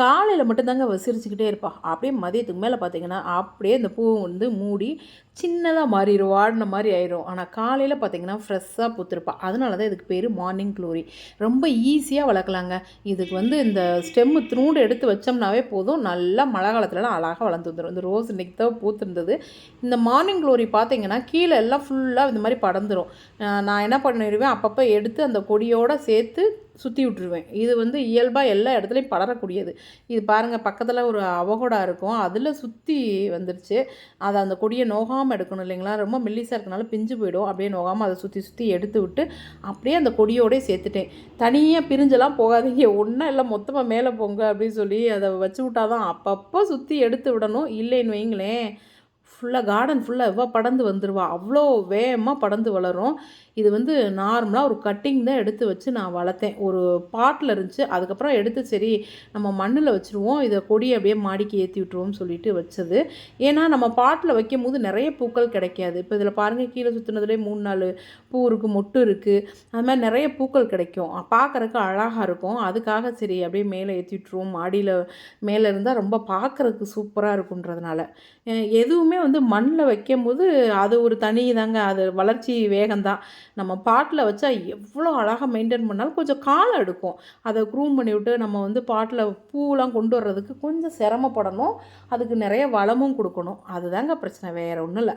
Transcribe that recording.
காலையில் மட்டும்தாங்க அவள் சிரிச்சுக்கிட்டே இருப்பாள் அப்படியே மதியத்துக்கு மேலே பார்த்தீங்கன்னா அப்படியே இந்த பூ வந்து மூடி சின்னதாக மாறிடும் வாடின மாதிரி ஆயிரும். ஆனால் காலையில் பார்த்தீங்கன்னா ஃப்ரெஷ்ஷாக பூத்திருப்பாள் அதனால தான் இதுக்கு பேர் மார்னிங் க்ளோரி ரொம்ப ஈஸியாக வளர்க்கலாங்க. இதுக்கு வந்து இந்த ஸ்டெம்மு த்ரூண்டு எடுத்து வச்சோம்னாவே போதும். நல்லா மழை காலத்துலலாம் அழகாக வளர்ந்து வந்துடும் இந்த ரோஸ் இன்றைக்கி தான் பூத்துருந்தது. இந்த மார்னிங் க்ளோரி பார்த்தீங்கன்னா கீழே எல்லாம் ஃபுல்லாக இந்த மாதிரி படர்ந்துடும் நான் என்ன பண்ணிடுவேன்? அப்பப்போ எடுத்து அந்த கொடியோடு சேர்த்து சுற்றி விட்டுருவேன். இது வந்து இயல்பாக எல்லா இடத்துலையும் படரக்கூடியது. இது பாருங்கள் பக்கத்தில் ஒரு அவகோடா இருக்கும். அதில் சுற்றி வந்துருச்சு. அதை அந்த கொடியை நோகாமல் எடுக்கணும் இல்லைங்களா? ரொம்ப மெல்லிசாக இருக்கனால பிஞ்சு போயிடும். அப்படியே நோகாமல் அதை சுற்றி சுற்றி எடுத்து விட்டு அப்படியே அந்த கொடியோடய சேர்த்துட்டேன். தனியாக பிரிஞ்செல்லாம் போகாதீங்க. ஒன்றா இல்லை மொத்தமாக மேலே போங்க அப்படின்னு சொல்லி அதை வச்சு விட்டாதான் அப்பப்போ சுற்றி எடுத்து விடணும். இல்லைன்னு வைங்களேன். ஃபுல்லாக கார்டன் ஃபுல்லாக எவ்வளோ படந்து வந்துடுவா அவ்வளோ வேகமாக படந்து வளரும். இது வந்து நார்மலாக ஒரு கட்டிங் தான் எடுத்து வச்சு நான் வளர்த்தேன். ஒரு பாட்டில் இருந்துச்சு. அதுக்கப்புறம் எடுத்து சரி நம்ம மண்ணில் வச்சுருவோம். இதை கொடி அப்படியே மாடிக்கு ஏற்றி விட்டுருவோம்னு சொல்லிட்டு வச்சது. ஏன்னா நம்ம பாட்டில் வைக்கும் போது நிறைய பூக்கள் கிடைக்காது. இப்போ இதில் பாருங்கள் கீழே சுற்றுனதுலேயே மூணு நாலு பூ இருக்குது மொட்டு இருக்குது அது மாதிரி நிறைய பூக்கள் கிடைக்கும். பார்க்குறக்கு அழகாக இருக்கும். அதுக்காக சரி அப்படியே மேலே ஏற்றி விட்டுருவோம். மாடியில் மேலே இருந்தால் ரொம்ப பார்க்குறதுக்கு சூப்பராக இருக்குன்றதுனால எதுவுமே வந்து மண்ணில் வைக்கும் போது அது ஒரு தனி தாங்க அது வளர்ச்சி வேகம்தான் நம்ம பாட்டில் வச்சா எவ்வளோ அழகாக மெயின்டைன் பண்ணாலும் கொஞ்சம் காலம் எடுக்கும். அதை க்ரூம் பண்ணி விட்டு நம்ம வந்து பாட்டில் பூவெலாம் கொண்டு வர்றதுக்கு கொஞ்சம் சிரமப்படணும். அதுக்கு நிறைய வளமும் கொடுக்கணும். அதுதாங்க பிரச்சனை வேறு ஒன்றும் இல்லை.